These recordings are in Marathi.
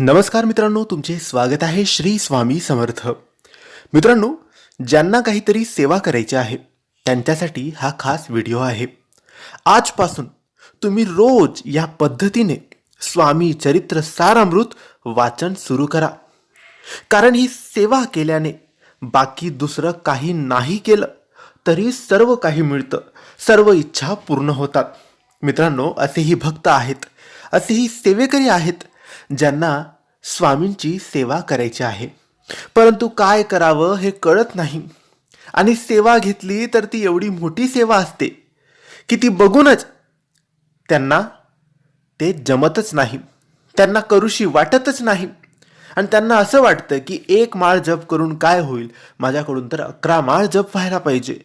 नमस्कार मित्रांनो तुमचे स्वागत आहे श्री स्वामी समर्थ. मित्रांनो ज्यांना काहीतरी सेवा करायची आहे त्यांच्यासाठी हा खास व्हिडिओ आहे. आजपासून तुम्ही रोज या पद्धतीने स्वामी चरित्र सारामृत वाचन सुरू करा. कारण ही सेवा केल्याने बाकी दुसरं काही नाही केलं तरी सर्व काही मिळतं सर्व इच्छा पूर्ण होतात. मित्रांनो असेही भक्त आहेत असेही सेवेकरी आहेत ज्यांना स्वामींची सेवा करायची आहे. परंतु काय करावं हे कळत नाही. आणि सेवा घेतली तर ती एवढी मोठी सेवा असते की ती बघूनच त्यांना ते जमतच नाही. त्यांना करूशी वाटतच नाही. आणि त्यांना असं वाटतं की एक माळ जप करून काय होईल? माझ्याकडून तर अकरा माळ जप व्हायला पाहिजे.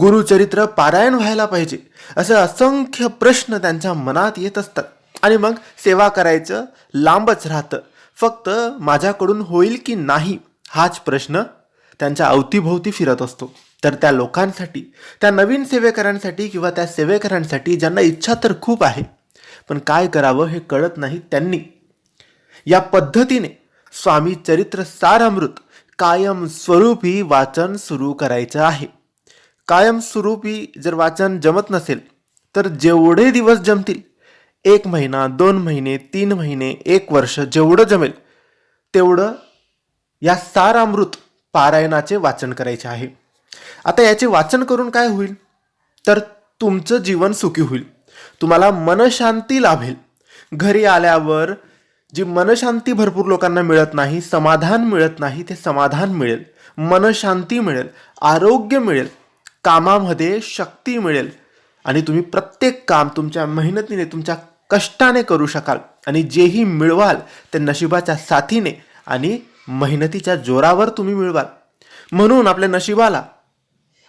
गुरुचरित्र पारायण व्हायला पाहिजे. असं असंख्य प्रश्न त्यांच्या मनात येत असतात. आणि मग सेवा करायचं लांबच राहतं. फक्त माझ्याकडून होईल की नाही हाच प्रश्न त्यांच्या अवतीभोवती फिरत असतो. तर त्या लोकांसाठी त्या नवीन सेवेकरांसाठी किंवा त्या सेवेकरांसाठी ज्यांना इच्छा तर खूप आहे पण काय करावं हे कळत नाही त्यांनी. या पद्धतीने स्वामी चरित्र सारामृत कायमस्वरूपी वाचन सुरू करायचं आहे. कायमस्वरूपी जर वाचन जमत नसेल तर जेवढे दिवस जमतील एक महिना दोन महिने तीन महिने एक वर्ष जेवढं जमेल तेवढं या सारामृत पारायणाचे वाचन करायचे आहे. आता याचे वाचन करून काय होईल? तर तुमचं जीवन सुखी होईल. तुम्हाला मनशांती लाभेल. घरी आल्यावर जी मनशांती भरपूर लोकांना मिळत नाही समाधान मिळत नाही ते समाधान मिळेल. मनशांती मिळेल आरोग्य मिळेल कामामध्ये शक्ती मिळेल. आणि तुम्ही प्रत्येक काम तुमच्या मेहनतीने तुमच्या कष्टाने करू शकाल आणि जेही मिळवाल ते नशिबाच्या साथीने आणि मेहनतीच्या जोरावर तुम्ही मिळवाल. म्हणून आपल्या नशिबाला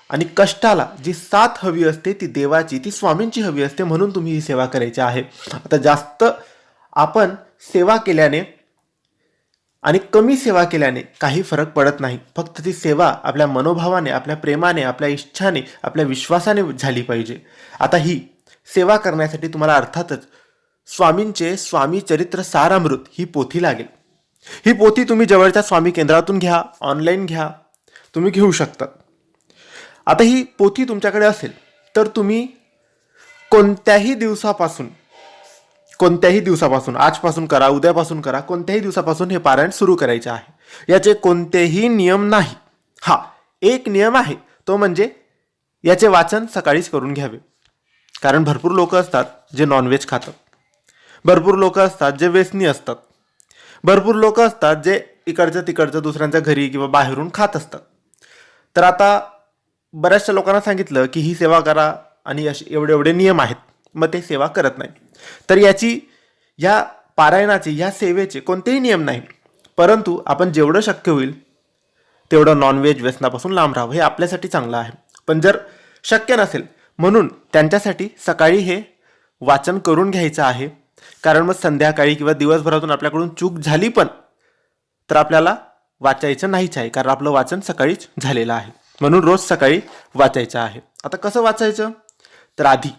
आणि कष्टाला जी साथ हवी असते ती देवाची ती स्वामींची हवी असते म्हणून तुम्ही ही सेवा करायची आहे. आता जास्त आपण सेवा केल्याने आणि कमी सेवा केल्याने काही फरक पडत नाही. फक्त ती सेवा आपल्या मनोभावाने आपल्या प्रेमाने आपल्या इच्छाने आपल्या विश्वासाने झाली पाहिजे. आता ही सेवा करण्यासाठी तुम्हाला अर्थातच स्वामींचे स्वामी चरित्र सारामृत ही पोथी लागेल. ही पोथी तुम्ही जवळच्या स्वामी केंद्रातून घ्या ऑनलाईन घ्या. तुम्ही घेऊ शकता. आता ही पोथी तुमच्याकडे असेल तर तुम्ही कोणत्याही दिवसापासून कोणत्याही दिवसापासून आजपासून करा उद्यापासून करा कोणत्याही दिवसापासून हे पारायण सुरू करायचे आहे. याचे कोणतेही नियम नाही. हा एक नियम आहे तो म्हणजे याचे वाचन सकाळीच करून घ्यावे. कारण भरपूर लोक असतात जे नॉनव्हेज खातात. भरपूर लोक असतात जे व्यसनी असतात. भरपूर लोक असतात जे इकडचं तिकडचं दुसऱ्यांच्या घरी किंवा बाहेरून खात असतात. तर आता बऱ्याचशा लोकांना सांगितलं की ही सेवा करा आणि असे एवढे एवढे नियम आहेत. मग ते सेवा करत नाही तर याची या पारायणाचे या सेवेचे कोणतेही नियम नाही परंतु आपण जेवढं शक्य होईल तेवढं नॉनव्हेज व्यसनापासून लांब राहावं हे आपल्यासाठी चांगलं आहे. पण जर शक्य नसेल म्हणून त्यांच्यासाठी सकाळी हे वाचन करून घ्यायचं आहे. कारण मग संध्याकाळी किंवा दिवसभरातून आपल्याकडून चूक झाली पण तर आपल्याला वाचायचं नाहीच आहे कारण आपलं वाचन सकाळीच झालेलं आहे. म्हणून रोज सकाळी वाचायचं आहे. आता कसं वाचायचं? तर आधी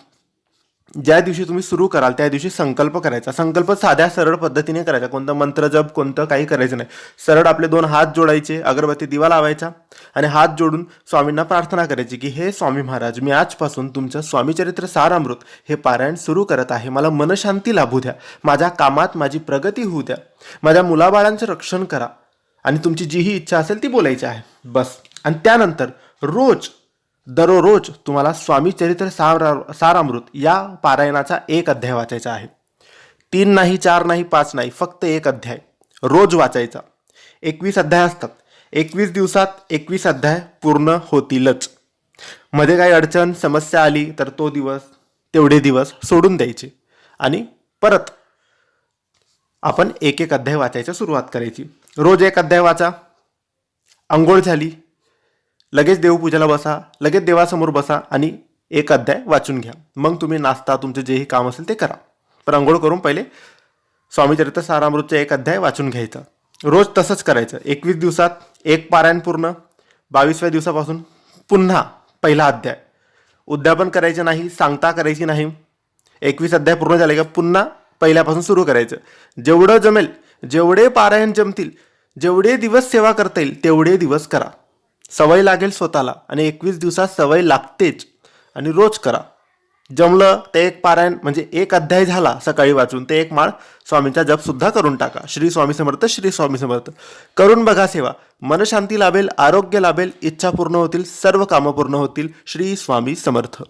ज्या दिवशी तुम्ही सुरू कराल त्या दिवशी संकल्प करायचा. संकल्प साध्या सरळ पद्धतीने करायचा. कोणतं मंत्र जप कोणतं काही करायचं नाही. सरळ आपले दोन हात जोडायचे अगरबत्ती दिवा लावायचा आणि हात जोडून स्वामींना प्रार्थना करायची की हे स्वामी महाराज मी आजपासून तुमचं स्वामीचरित्र सारामृत हे पारायण सुरू करत आहे. मला मनशांती लाभू द्या. माझ्या कामात माझी प्रगती होऊ द्या. माझ्या मुलाबाळांचं रक्षण करा आणि तुमची जी ही इच्छा असेल ती बोलायची आहे. बस. आणि त्यानंतर रोज दररोज तुम्हाला स्वामी चरित्र सार सारामृत या पारायणाचा एक अध्याय वाचायचा आहे. तीन नाही चार नाही पाच नाही फक्त एक अध्याय. रोज वाचायचा. एकवीस अध्याय असतात. एकवीस दिवसात एकवीस अध्याय पूर्ण होतीलच. मध्ये काही अडचण समस्या आली तर तो दिवस तेवढे दिवस सोडून द्यायचे. आणि परत आपण एक एक अध्याय वाचायचा सुरुवात करायची. रोज एक अध्याय वाचा. आंघोळ झाली. लगेच देवपूजेला बसा लगेच देवासमोर बसा आणि एक अध्याय वाचून घ्या. मग तुम्ही नाश्ता तुमचं जेही काम असेल ते करा. पण आंघोळ करून पहिले स्वामीचरित्र सारामृतचा एक अध्याय वाचून घ्यायचा. रोज तसंच करायचं. एकवीस दिवसात एक पारायण पूर्ण बावीसव्या दिवसापासून पुन्हा पहिला अध्याय. उद्यापन करायचं नाही सांगता करायची नाही. एकवीस अध्याय पूर्ण झाले का पुन्हा पहिल्यापासून सुरू करायचं. जेवढं जमेल जेवढे पारायण जमतील जेवढे दिवस सेवा करता येईल तेवढे दिवस करा. सवय लागेल स्वतःला आणि एकवीस दिवसात सवय लागतेच. आणि रोज करा. जमलं ते एक पारायण म्हणजे एक अध्याय झाला सकाळी वाचून ते एक माळ स्वामींचा जपसुद्धा करून टाका. श्री स्वामी समर्थ श्री स्वामी समर्थ. करून बघा सेवा. मनशांती लाभेल आरोग्य लाभेल इच्छा पूर्ण होतील सर्व कामं पूर्ण होतील. श्री स्वामी समर्थ.